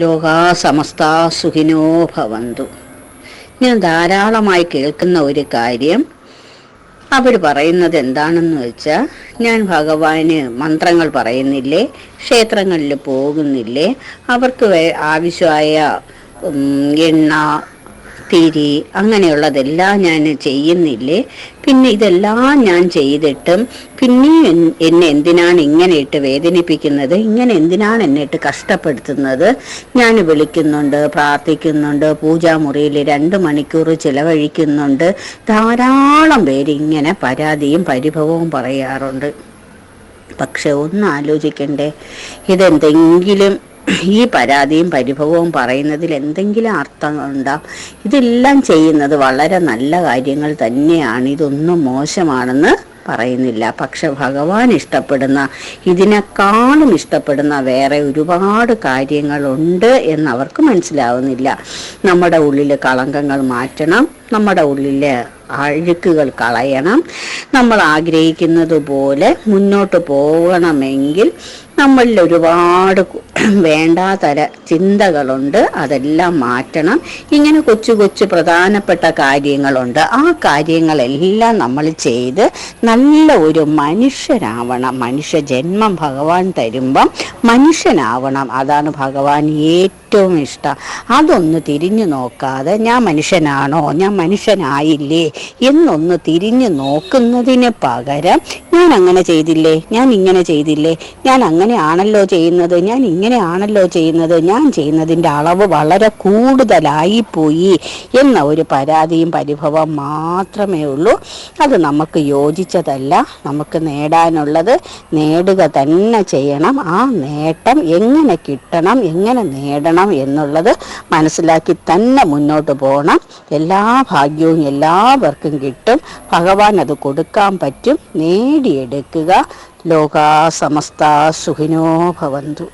ലോകാ സമസ്ത സുഖിനോ ഭവന്തു. ഞാൻ ധാരാളമായി കേൾക്കുന്ന ഒരു കാര്യം അവർ പറയുന്നത് എന്താണെന്ന് വെച്ചാൽ ഞാൻ ഭഗവാന് മന്ത്രങ്ങൾ പറയുന്നില്ലേ ക്ഷേത്രങ്ങളിൽ പോകുന്നില്ലേ അവർക്ക് ആവശ്യമായ എണ്ണ തിരി അങ്ങനെയുള്ളതെല്ലാം ഞാൻ ചെയ്യുന്നില്ലേ? പിന്നെ ഇതെല്ലാം ഞാൻ ചെയ്തിട്ടും പിന്നെയും എന്നെ എന്തിനാണ് ഇങ്ങനെ ഇട്ട് വേദനിപ്പിക്കുന്നത്? ഇങ്ങനെ എന്തിനാണ് എന്നെ ഇട്ട് കഷ്ടപ്പെടുത്തുന്നത്? ഞാൻ വിളിക്കുന്നുണ്ട് പ്രാർത്ഥിക്കുന്നുണ്ട് പൂജാമുറിയിൽ രണ്ട് മണിക്കൂർ ചിലവഴിക്കുന്നുണ്ട്. ധാരാളം പേര് ഇങ്ങനെ പരാതിയും പരിഭവവും പറയാറുണ്ട്. പക്ഷെ ഒന്ന് ആലോചിക്കണ്ടേ? ഇതെന്തെങ്കിലും ഈ പരാതിയും പരിഭവവും പറയുന്നതിൽ എന്തെങ്കിലും അർത്ഥമുണ്ടോ ഇതെല്ലാം ചെയ്യുന്നത് വളരെ നല്ല കാര്യങ്ങൾ തന്നെയാണ്. ഇതൊന്നും മോശമാണെന്ന് പറയുന്നില്ല. പക്ഷെ ഭഗവാൻ ഇഷ്ടപ്പെടുന്ന ഇതിനേക്കാളും ഇഷ്ടപ്പെടുന്ന വേറെ ഒരുപാട് കാര്യങ്ങളുണ്ട് എന്ന് അവർക്ക് മനസ്സിലാവുന്നില്ല. നമ്മുടെ ഉള്ളിൽ കളങ്കങ്ങൾ മാറ്റണം നമ്മുടെ ഉള്ളിലെ അഴുക്കുകൾ കളയണം. നമ്മൾ ആഗ്രഹിക്കുന്നത് പോലെ മുന്നോട്ട് പോകണമെങ്കിൽ നമ്മളിൽ ഒരുപാട് വേണ്ടാതര ചിന്തകളുണ്ട്. അതെല്ലാം മാറ്റണം. ഇങ്ങനെ കൊച്ചു കൊച്ചു പ്രധാനപ്പെട്ട കാര്യങ്ങളുണ്ട്. ആ കാര്യങ്ങളെല്ലാം നമ്മൾ ചെയ്ത് നല്ല ഒരു മനുഷ്യരാവണം മനുഷ്യ ജന്മം ഭഗവാൻ തരുമ്പം മനുഷ്യനാവണം. അതാണ് ഭഗവാൻ ഏറ്റവും ഇഷ്ടം. അതൊന്ന് തിരിഞ്ഞു നോക്കാതെ ഞാൻ മനുഷ്യനാണോ? ഞാൻ മനുഷ്യനായില്ലേ? എന്നൊന്ന് തിരിഞ്ഞു നോക്കുന്നതിന് പകരം ഞാൻ അങ്ങനെ ചെയ്തില്ലേ? ഞാൻ ഇങ്ങനെ ചെയ്തില്ലേ? ഞാൻ അങ്ങനെ ആണല്ലോ ചെയ്യുന്നത്? ഞാൻ ഇങ്ങനെയാണല്ലോ ചെയ്യുന്നത്? ഞാൻ ചെയ്യുന്നതിന്റെ അളവ് വളരെ കൂടുതലായി പോയി എന്ന ഒരു പരാതിയും പരിഭവം മാത്രമേ ഉള്ളൂ. അത് നമുക്ക് യോജിച്ചതല്ല. നമുക്ക് നേടാനുള്ളത് നേടുക തന്നെ ചെയ്യണം. ആ നേട്ടം എങ്ങനെ കിട്ടണം എങ്ങനെ നേടണം എന്നുള്ളത് മനസ്സിലാക്കി തന്നെ മുന്നോട്ട് പോകണം. എല്ലാ ഭാഗ്യവും എല്ലാവർക്കും കിട്ടും. ഭഗവാൻ അത് കൊടുക്കാൻ പറ്റും. നേടിയെടുക്കുക. ലോകാ സമസ്ത സുഖിനോ ഭവന്തു.